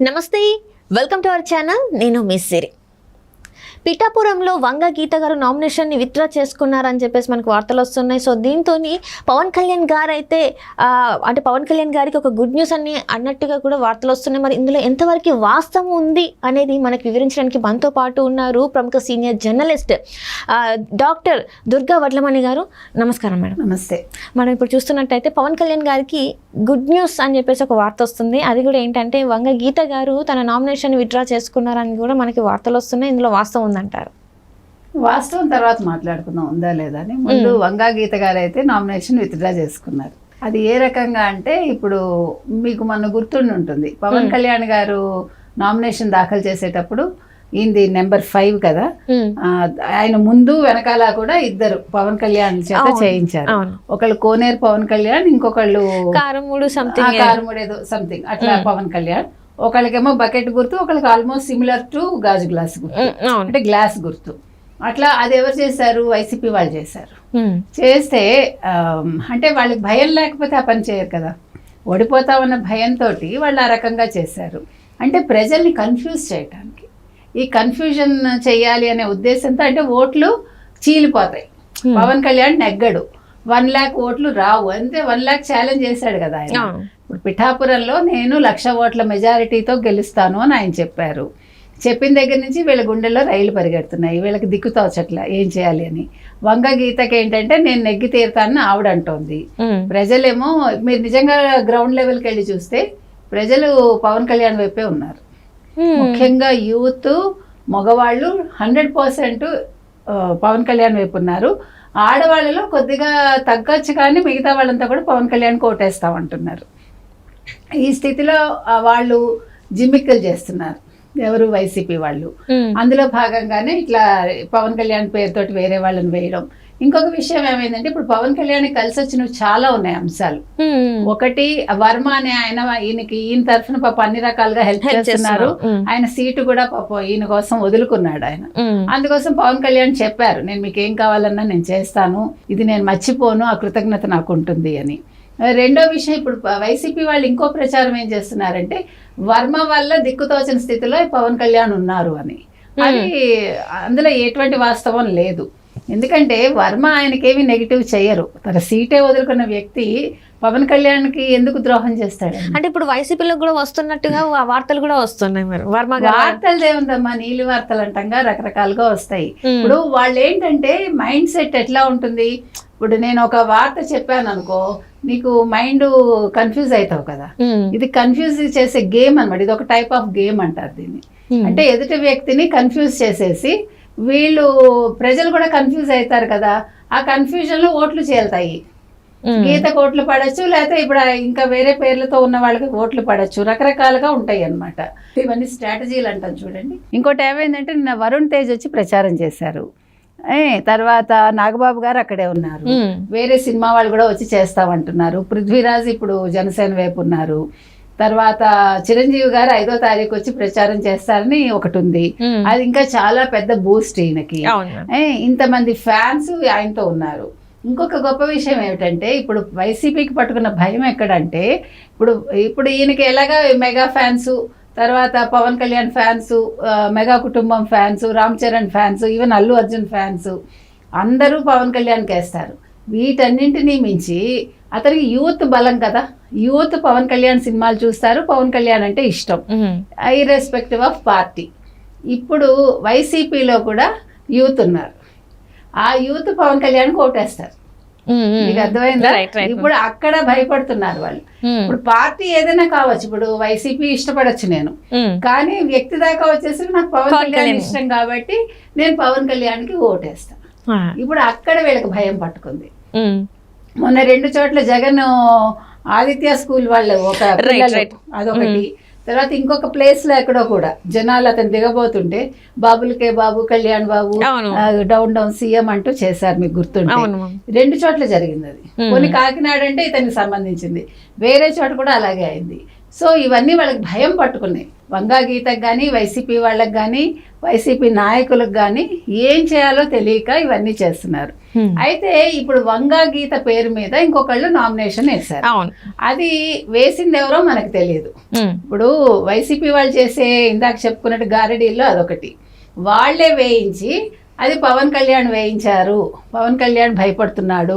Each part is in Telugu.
నమస్తే. Welcome to our channel. నేను మిస్ సిరి. పిఠాపురంలో వంగ గీత గారు నామినేషన్ని విత్డ్రా చేసుకున్నారని చెప్పేసి మనకు వార్తలు వస్తున్నాయి. సో దీంతో పవన్ కళ్యాణ్ గారు అయితే అంటే పవన్ కళ్యాణ్ గారికి ఒక గుడ్ న్యూస్ అని అన్నట్టుగా కూడా వార్తలు వస్తున్నాయి. మరి ఇందులో ఎంతవరకు వాస్తవం ఉంది అనేది మనకు వివరించడానికి మనతో పాటు ఉన్నారు ప్రముఖ senior journalist doctor Durga Vadlamani గారు. నమస్కారం మేడం. నమస్తే. మనం ఇప్పుడు చూస్తున్నట్టయితే పవన్ కళ్యాణ్ గారికి గుడ్ న్యూస్ అని చెప్పేసి ఒక వార్త వస్తుంది. అది కూడా ఏంటంటే వంగ గీత గారు తన నామినేషన్ విత్డ్రా చేసుకున్నారని కూడా మనకి వార్తలు వస్తున్నాయి. ఇందులో వాస్తవం ఉందంటారు? వాస్తవం తర్వాత మాట్లాడుకుందాం ఉందా లేదా అని. ముందు వంగా గీత గారు అయితే నామినేషన్ విత్డ్రా చేసుకున్నారు. అది ఏ రకంగా అంటే ఇప్పుడు మీకు మన గుర్తుండి ఉంటుంది. పవన్ కళ్యాణ్ గారు నామినేషన్ దాఖలు చేసేటప్పుడు ఈయనది నెంబర్ ఫైవ్ కదా ఆయన ముందు వెనకాల కూడా ఇద్దరు పవన్ కళ్యాణ్ చేత చేయించారు. ఒకళ్ళు కోనేరు పవన్ కళ్యాణ్ ఇంకొకళ్ళు కారమూడు సంథింగ్ కారుముడు ఏదో సంథింగ్ అట్లా పవన్ కళ్యాణ్. ఒకళ్ళకేమో బకెట్ గుర్తు ఒకళ్ళకి ఆల్మోస్ట్ సిమిలర్ టు గాజు గ్లాస్ గుర్తు. అంటే గ్లాస్ గుర్తు. అట్లా అది ఎవరు చేశారు? వైసీపీ వాళ్ళు చేశారు. చేస్తే అంటే వాళ్ళకి భయం లేకపోతే ఆ పని చేయరు కదా. ఓడిపోతామన్న భయంతో వాళ్ళు ఆ రకంగా చేశారు. అంటే ప్రజల్ని కన్ఫ్యూజ్ చేయటానికి. ఈ కన్ఫ్యూజన్ చేయాలి అనే ఉద్దేశంతో అంటే ఓట్లు చీలిపోతాయి. పవన్ కళ్యాణ్ నెగ్గడు. వన్ ల్యాక్ ఓట్లు రావు. అంతే వన్ ల్యాక్ ఛాలెంజ్ చేశాడు కదా ఆయన. ఇప్పుడు పిఠాపురంలో నేను లక్ష ఓట్ల మెజారిటీతో గెలుస్తాను అని ఆయన చెప్పారు. చెప్పిన దగ్గర నుంచి వీళ్ళ గుండెల్లో రైలు పరిగెడుతున్నాయి. వీళ్ళకి దిక్కు తోచట్ల ఏం చేయాలి అని. వంగ గీతకి ఏంటంటే నేను నెగ్గి తీరుతానని ఆవిడ అంటోంది. ప్రజలేమో మీరు నిజంగా గ్రౌండ్ లెవెల్కి వెళ్ళి చూస్తే ప్రజలు పవన్ కళ్యాణ్ వైపే ఉన్నారు. ముఖ్యంగా యూత్ మగవాళ్ళు హండ్రెడ్ పర్సెంట్ పవన్ కళ్యాణ్ వైపు ఉన్నారు. ఆడవాళ్ళలో కొద్దిగా తగ్గొచ్చు కానీ మిగతా వాళ్ళంతా కూడా పవన్ కళ్యాణ్ కోటేస్తామంటున్నారు ఈ స్థితిలో వాళ్ళు జిమ్మిక్కలు చేస్తున్నారు. ఎవరు? వైసీపీ వాళ్ళు. అందులో భాగంగానే ఇట్లా పవన్ కళ్యాణ్ పేరుతోటి వేరే వాళ్ళని వేయడం. ఇంకొక విషయం ఏమైందంటే ఇప్పుడు పవన్ కళ్యాణ్ కలిసి వచ్చినవి చాలా ఉన్నాయి అంశాలు. ఒకటి వర్మ అనే ఆయన ఈయనకి ఈయన తరఫున పాప అన్ని రకాలుగా హెల్ప్ చేస్తున్నారు. ఆయన సీటు కూడా పాప ఈయన కోసం వదులుకున్నాడు ఆయన. అందుకోసం పవన్ కళ్యాణ్ చెప్పారు నేను మీకు ఏం కావాలన్నా నేను చేస్తాను. ఇది నేను మర్చిపోను ఆ కృతజ్ఞత నాకు ఉంటుంది అని. రెండో విషయం ఇప్పుడు వైసీపీ వాళ్ళు ఇంకో ప్రచారం ఏం చేస్తున్నారంటే వర్మ వల్ల దిక్కుతోచని స్థితిలో పవన్ కళ్యాణ్ ఉన్నారు అని. అది అందులో ఎటువంటి వాస్తవం లేదు. ఎందుకంటే వర్మ ఆయనకేమి నెగిటివ్ చేయరు. తన సీటే వదులుకున్న వ్యక్తి పవన్ కళ్యాణ్కి ఎందుకు ద్రోహం చేస్తాడు అంటే ఇప్పుడు వైసీపీలో కూడా వస్తున్నట్టుగా ఆ వార్తలు కూడా వస్తున్నాయి మరి. వర్మ వార్తలు ఏముందమ్మా? నీలి వార్తలు అంటంగా రకరకాలుగా వస్తాయి. ఇప్పుడు వాళ్ళు ఏంటంటే మైండ్ సెట్ ఎట్లా ఉంటుంది? ఇప్పుడు నేను ఒక వార్త చెప్పాను అనుకో నీకు మైండ్ కన్ఫ్యూజ్ అవుతావు కదా. ఇది కన్ఫ్యూజ్ చేసే గేమ్ అన్నమాట. ఇది ఒక టైప్ ఆఫ్ గేమ్ అంటారు దీన్ని. అంటే ఎదుటి వ్యక్తిని కన్ఫ్యూజ్ చేసేసి వీళ్ళు ప్రజలు కూడా కన్ఫ్యూజ్ అవుతారు కదా. ఆ కన్ఫ్యూజన్లో ఓట్లు చేరుతాయి ఉమ్, గీతకు ఓట్లు పడచ్చు లేకపోతే ఇప్పుడు ఇంకా వేరే పేర్లతో ఉన్న వాళ్ళకి ఓట్లు పడచ్చు. రకరకాలుగా ఉంటాయి అన్నమాట. ఇవన్నీ స్ట్రాటజీలు అంటాం చూడండి. ఇంకోటి ఏమైందంటే నిన్న వరుణ్ తేజ్ వచ్చి ప్రచారం చేశారు. ఏ తర్వాత నాగబాబు గారు అక్కడే ఉన్నారు. వేరే సినిమా వాళ్ళు కూడా వచ్చి చేస్తామంటున్నారు. పృథ్వీరాజ్ ఇప్పుడు జనసేన వైపు ఉన్నారు. తర్వాత చిరంజీవి గారు ఐదో తారీఖు వచ్చి ప్రచారం చేస్తారని ఒకటి ఉంది. అది ఇంకా చాలా పెద్ద బూస్ట్ ఈయనకి. ఇంతమంది ఫ్యాన్స్ ఆయనతో ఉన్నారు. ఇంకొక గొప్ప విషయం ఏమిటంటే ఇప్పుడు వైసీపీకి పట్టుకున్న భయం ఎక్కడంటే ఇప్పుడు ఇప్పుడు ఈయనకి ఎలాగా మెగా ఫ్యాన్స్ తర్వాత పవన్ కళ్యాణ్ ఫ్యాన్స్ మెగా కుటుంబం fans Ram Charan fans even Allu Arjun fans అందరూ పవన్ కళ్యాణ్కి వేస్తారు. వీటన్నింటినీ మించి అతనికి యూత్ బలం కదా. యూత్ పవన్ కళ్యాణ్ సినిమాలు చూస్తారు. పవన్ కళ్యాణ్ అంటే ఇష్టం. ఇర్రెస్పెక్టివ్ ఆఫ్ పార్టీ ఇప్పుడు వైసీపీలో కూడా యూత్ ఉన్నారు. ఆ యూత్ పవన్ కళ్యాణ్ ఓటేస్తారు. మీకు అర్థమైందా. ఇప్పుడు అక్కడ భయపడుతున్నారు వాళ్ళు. ఇప్పుడు పార్టీ ఏదైనా కావచ్చు. ఇప్పుడు వైసీపీ ఇష్టపడొచ్చు నేను. కానీ వ్యక్తి దాకా వచ్చేసి నాకు పవన్ కళ్యాణ్. ఇష్టం కాబట్టి నేను పవన్ కళ్యాణ్కి ఓటేస్తాను ఆ, ఇప్పుడు అక్కడ వీళ్ళకి భయం పట్టుకుంది. మొన్న రెండు చోట్ల జగన్ ఆదిత్య స్కూల్ వాళ్ళు ఒక. అదొకటి. తర్వాత ఇంకొక ప్లేస్లో ఎక్కడో కూడా జనాలు అతను దిగబోతుంటే బాబులకే Babu Kalyan Babu down down CM అంటూ చేశారు మీకు గుర్తుంటే. రెండు చోట్ల జరిగింది అది. కొన్ని కాకినాడ అంటే ఇతనికి సంబంధించింది. వేరే చోట కూడా అలాగే అయింది. సో ఇవన్నీ వాళ్ళకి భయం పట్టుకున్నాయి. వంగా గీతకు కానీ వైసీపీ వాళ్ళకి కానీ వైసీపీ నాయకులకు కానీ ఏం చేయాలో తెలియక ఇవన్నీ చేస్తున్నారు. అయితే ఇప్పుడు వంగా గీత పేరు మీద ఇంకొకళ్ళు నామినేషన్ వేశారు. అది వేసింది ఎవరో మనకు తెలియదు. ఇప్పుడు వైసీపీ వాళ్ళు చేసే ఇందాక చెప్పుకున్నట్టు గారడీల్లో అదొకటి. వాళ్ళే వేయించి అది పవన్ కళ్యాణ్ వేయించారు పవన్ కళ్యాణ్ భయపడుతున్నాడు.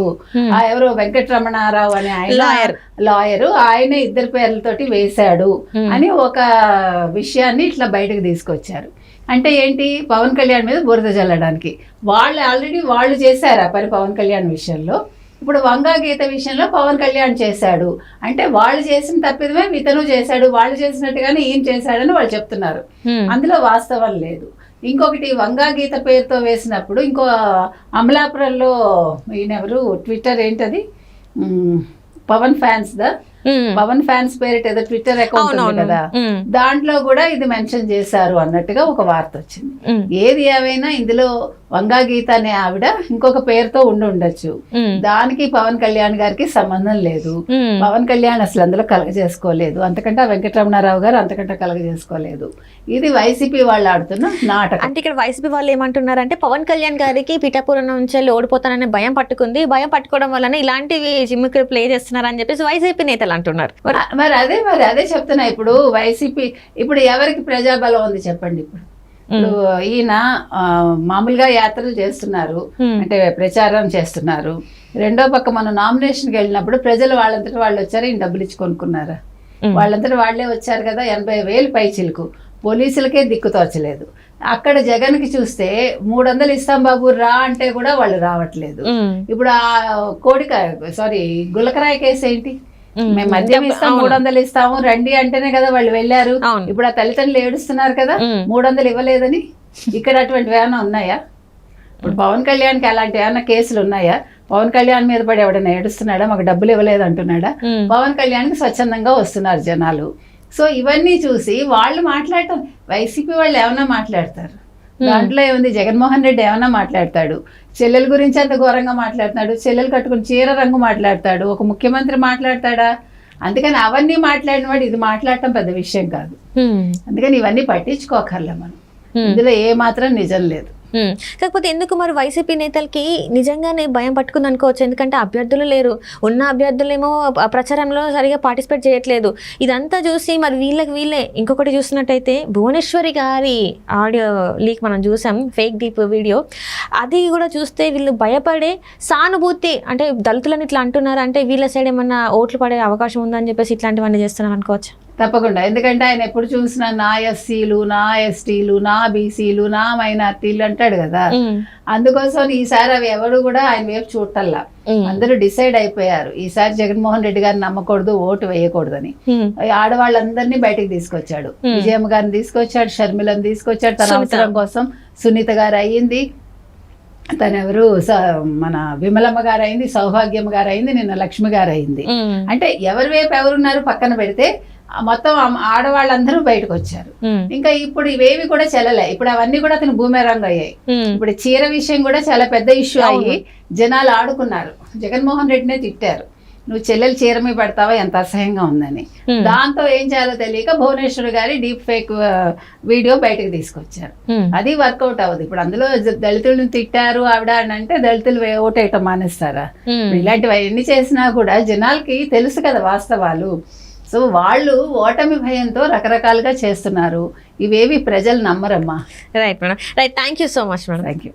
ఆ ఎవరో వెంకటరమణారావు అనే ఆయన. లాయరు ఆయన ఇద్దరు పేర్లతోటి వేశాడు. అని ఒక విషయాన్ని ఇట్లా బయటకు తీసుకొచ్చారు అంటే ఏంటి పవన్ కళ్యాణ్ మీద బురద చల్లడానికి వాళ్ళు ఆల్రెడీ వాళ్ళు చేశారు ఆ పని పవన్ కళ్యాణ్ విషయంలో ఇప్పుడు వంగా గీత విషయంలో పవన్ కళ్యాణ్ చేశాడు అంటే వాళ్ళు చేసిన తప్పిదమే ఇతను చేశాడు వాళ్ళు చేసినట్టుగానే ఈయన చేశాడని వాళ్ళు చెప్తున్నారు. అందులో వాస్తవం లేదు ఇంకొకటి వంగా గీత పేరుతో వేసినప్పుడు ఇంకో అమలాపురంలో ఈయనెవరు ట్విట్టర్ ఏంటది Pawan fans the. Pawan fans పేరిట ఏదో ట్విట్టర్ అకౌంట్ ఉంది కదా. దాంట్లో కూడా ఇది మెన్షన్ చేశారు అన్నట్టుగా ఒక వార్త వచ్చింది. ఏది ఏవైనా ఇందులో వంగా గీత అనే ఆవిడ ఇంకొక పేరుతో ఉండి ఉండొచ్చు. దానికి పవన్ కళ్యాణ్ గారికి సంబంధం లేదు. పవన్ కళ్యాణ్ అసలు అందులో కలగజేసుకోలేదు. అంతకంటే ఆ వెంకటరమణారావు గారు అంతకంటే కలగజేసుకోలేదు. ఇది వైసీపీ వాళ్ళు ఆడుతున్న నాటకం. అంటే ఇక్కడ వైసీపీ వాళ్ళు ఏమంటున్నారంటే పవన్ కళ్యాణ్ గారికి పిఠాపురం నుంచి ఓడిపోతాననే భయం పట్టుకుంది. భయం పట్టుకోవడం వల్లనే ఇలాంటివి జిమ్మికి ప్లే చేస్తున్నారని చెప్పేసి వైసీపీ నేతలు అంటున్నారు. మరి అదే మరి అదే చెప్తున్నా. ఇప్పుడు వైసీపీ ఇప్పుడు ఎవరికి ప్రజాబలం ఉంది చెప్పండి ఇప్పుడు? ఇప్పుడు ఈయన మామూలుగా యాత్రలు చేస్తున్నారు. అంటే ప్రచారం చేస్తున్నారు. రెండో పక్క మనం నామినేషన్కి వెళ్ళినప్పుడు ప్రజలు వాళ్ళంతటా వాళ్ళు వచ్చారు? ఈయన డబ్బులు ఇచ్చి కొనుక్కున్నారా. వాళ్ళంతటా వాళ్ళే వచ్చారు కదా? ఎనభై వేలు పై చిలుకు. పోలీసులకే దిక్కు తోచలేదు. అక్కడ జగన్కి చూస్తే మూడు వందలు ఇస్తాం బాబు రా అంటే కూడా వాళ్ళు రావట్లేదు. ఇప్పుడు ఆ కోడికాయ సారీ గులకరాయ కేసు ఏంటి. మేము. మద్యం ఇస్తాం. మూడు వందలు ఇస్తాము. రండి అంటేనే కదా వాళ్ళు వెళ్ళారు. ఇప్పుడు ఆ తల్లిదండ్రులు ఏడుస్తున్నారు కదా. మూడు వందలు ఇవ్వలేదని ఇక్కడ అటువంటి ఏమైనా ఉన్నాయా? ఇప్పుడు పవన్ కళ్యాణ్కి అలాంటి ఏమైనా కేసులు ఉన్నాయా? పవన్ కళ్యాణ్ మీద పడి ఎవడైనా ఏడుస్తున్నాడా? మాకు డబ్బులు ఇవ్వలేదు అంటున్నాడా. పవన్ కళ్యాణ్కి స్వచ్ఛందంగా వస్తున్నారు జనాలు. సో ఇవన్నీ చూసి వాళ్ళు మాట్లాడటం వైసీపీ వాళ్ళు ఏమన్నా మాట్లాడతారు? దాంట్లో ఏముంది? జగన్మోహన్ రెడ్డి ఏమన్నా మాట్లాడతాడు? చెల్లెల గురించి అంత ఘోరంగా మాట్లాడుతున్నాడు. చెల్లెలు కట్టుకుని చీర రంగు మాట్లాడతాడు. ఒక ముఖ్యమంత్రి మాట్లాడతాడా? అందుకని అవన్నీ మాట్లాడిన వాడు ఇది మాట్లాడటం పెద్ద విషయం కాదు. ఉమ్. అందుకని ఇవన్నీ పట్టించుకోకర్లే మనం. Hmm. ఇందులో ఏ మాత్రం నిజం లేదు. కాకపోతే ఎందుకు మరి వైసీపీ నేతలకి నిజంగానే భయం పట్టుకుంది అనుకోవచ్చు? ఎందుకంటే అభ్యర్థులు లేరు. ఉన్న అభ్యర్థులేమో ప్రచారంలో సరిగా పార్టిసిపేట్ చేయట్లేదు. ఇదంతా చూసి మరి వీళ్ళకి వీళ్ళే. ఇంకొకటి చూసినట్టయితే భువనేశ్వరి గారి ఆడియో లీక్ మనం చూసాం. Fake deep video. అది కూడా చూస్తే వీళ్ళు భయపడే సానుభూతి అంటే దళితులని ఇట్లా అంటున్నారు. అంటే వీళ్ళ సైడ్ ఏమన్నా ఓట్లు పడే అవకాశం ఉందని చెప్పేసి ఇట్లాంటివన్నీ చేస్తున్నారు అనుకోవచ్చు? తప్పకుండా. ఎందుకంటే ఆయన ఎప్పుడు చూసినా నా ఎస్సీలు నా ఎస్టీలు నా బీసీలు నా మైనార్టీలు అంటాడు కదా. అందుకోసం ఈసారి అవి ఎవరు కూడా ఆయన వైపు చూడటల్లా. అందరూ డిసైడ్ అయిపోయారు. ఈసారి జగన్మోహన్ రెడ్డి గారిని నమ్మకూడదు ఓటు వేయకూడదని. ఆడవాళ్ళందరినీ బయటికి తీసుకొచ్చాడు. విజయమ్మ గారిని తీసుకొచ్చాడు షర్మిలను తీసుకొచ్చాడు. తన. అవసరం కోసం సునీత గారు అయ్యింది. తనెవరు? మన విమలమ్మ గారు అయింది సౌభాగ్యమ్మ గారు అయింది నిన్న లక్ష్మి గారు అయింది. అంటే ఎవరి వైపు ఎవరున్నారు పక్కన పెడితే మొత్తం ఆడవాళ్ళందరూ బయటకు వచ్చారు. ఇంకా ఇప్పుడు ఇవేవి కూడా చెల్లలే. ఇప్పుడు అవన్నీ కూడా అతను బూమెరంగ్ అయ్యాయి. ఇప్పుడు చీర విషయం కూడా చాలా పెద్ద ఇష్యూ అయ్యి. జనాలు ఆడుకున్నారు. జగన్మోహన్ రెడ్డినే తిట్టారు. నువ్వు చెల్లెలు చీర మీద పెడతావా? ఎంత అసహ్యంగా ఉందని. దాంతో ఏం చేయాలో తెలియక భువనేశ్వర్ గారి డీప్ ఫేక్ వీడియో బయటకు తీసుకొచ్చారు. అది వర్కౌట్ అవ్వదు. ఇప్పుడు అందులో దళితులను తిట్టారు ఆవిడ అని అంటే దళితులు ఓటేయటం మానేస్తారా? ఇలాంటివి అన్ని చేసినా కూడా జనాలకి తెలుసు కదా వాస్తవాలు. సో వాళ్ళు ఓటమి భయంతో రకరకాలుగా చేస్తున్నారు. ఇవేవి ప్రజలు నమ్మరమ్మా. Right madam right thank you so much madam thank you